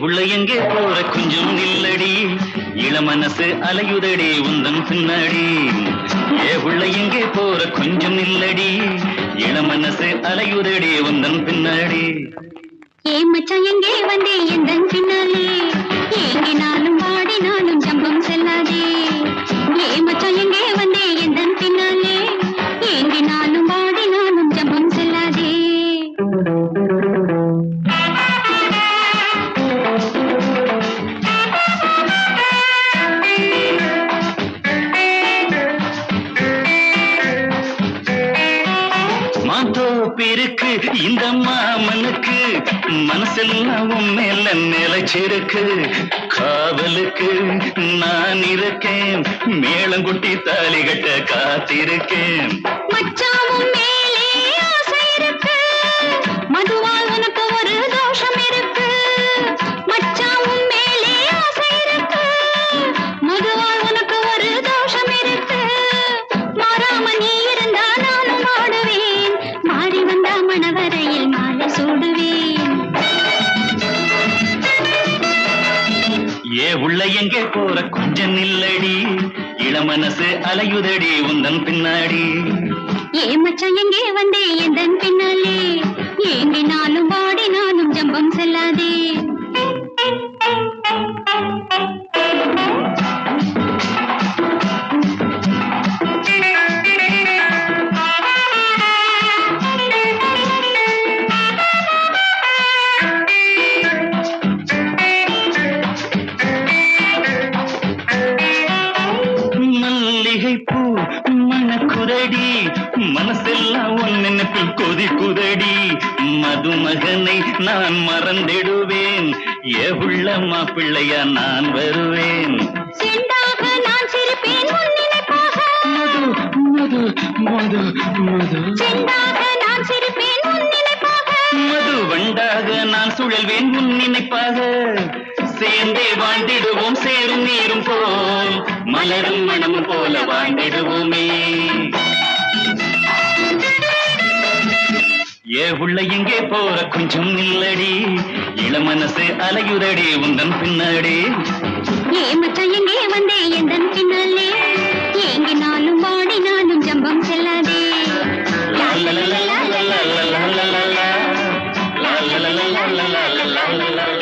உள்ள எங்கே போற கொஞ்சம் நில்லடி? இளமனசு அலையுதடி உந்தன் பின்னாடி. ஏ உள்ள எங்கே போற கொஞ்சம் நில்லடி? இளமனசு அலையுதடி உந்தன் பின்னாடி. ஏ மச்சான் எங்கே வந்தே? எந்தன் பின்னாடி? பேருக்கு இந்த மாமனுக்கு மனசெல்லாம் மேல நிலைச்சிருக்கு காவலுக்கு நான் இருக்கேன் மேளங்குட்டி தாலி கட்ட காத்திருக்கேன். மாலை சூடுவேன். ஏ உள்ள எங்கே போற கொஞ்சம் நில்லடி இளமனசு அலையுதடி உந்தன் பின்னாடி. மணக்குரடி மனசெல்லாம் உன் நினைப்பில் கொதி குதடி. மதுமகனை நான் மறந்திடுவேன். ஏ உள்ள மாப்பிள்ளையா நான் வருவேன். மது மது மது மது. வண்டாக நான் சுழல்வேன் உன் நினைப்பாக. சேர்ந்தே வாழ்ந்திடுவோம் சேரும் நீரும் போல். மலரும் மனமும் போல வாழ்ந்திடுவோமே. ஏ உள்ள எங்கே போற கொஞ்சம் நில்லடி இளமனசு அலையுதடி உந்தன் பின்னாடி ஏ மச்சான் எங்கே வந்தே எந்தன் பின்னாலே ஏங்கினாலும் பாடினாலும் ஜம்பம் செல்லாதே லா லா லா லா லா லா லா லா லா லா லா. லா லா லா லா லா